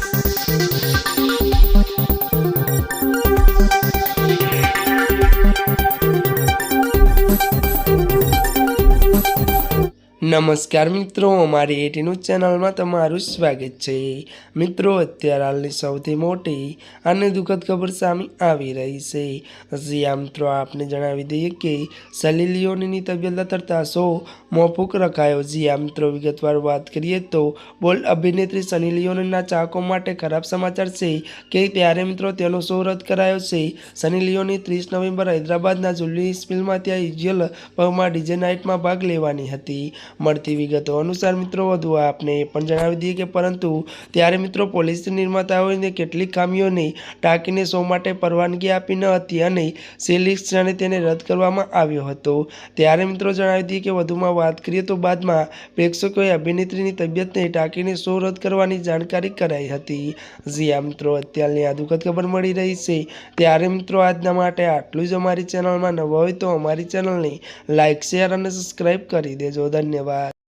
Thank you. નમસ્કાર મિત્રો, અમારી એટીનું ચેનલમાં તમારું સ્વાગત છે. મિત્રો, અત્યારે હાલની સૌથી મોટી અને દુઃખદ ખબર સામે આવી રહી છે. આ મિત્રો, આપને જણાવી દઈએ કે સલીલિયોની તબિયત લથડતા શો મોફૂક રખાયો. જી આ મિત્રો, વિગતવાર વાત કરીએ તો બોલ્ડ અભિનેત્રી સની લિયોનીના ચાહકો માટે ખરાબ સમાચાર છે કે ત્યારે, મિત્રો, તેનો શો રદ કરાયો છે? સની લિયોની ત્રીસ નવેમ્બર હૈદરાબાદના જુલિયસ ફિલ્મમાં ત્યાં યુઝ્યુઅલ પગમાં ડીજે નાઇટમાં ભાગ લેવાની હતી. મળતી વિગતો અનુસાર મિત્રો, વધુ આપને એ પણ જણાવી દઈએ કે પરંતુ ત્યારે મિત્રો પોલીસ નિર્માતાઓને કેટલીક ખામીઓને ટાંકીને શો માટે પરવાનગી આપી ન હતી અને ક્ષણે તેને રદ કરવામાં આવ્યો હતો. ત્યારે મિત્રો જણાવી દઈએ કે વધુમાં વાત કરીએ તો બાદમાં પ્રેક્ષકોએ અભિનેત્રીની તબિયતને ટાંકીને શો રદ કરવાની જાણકારી કરાઈ હતી. જી આ મિત્રો, અત્યારની આ દુઃખદ ખબર મળી રહી છે. ત્યારે મિત્રો આજના માટે આટલું જ અમારી ચેનલમાં નવા હોય તો અમારી ચેનલને લાઇક શેર અને સબસ્ક્રાઈબ કરી દેજો. ધન્યવાદ.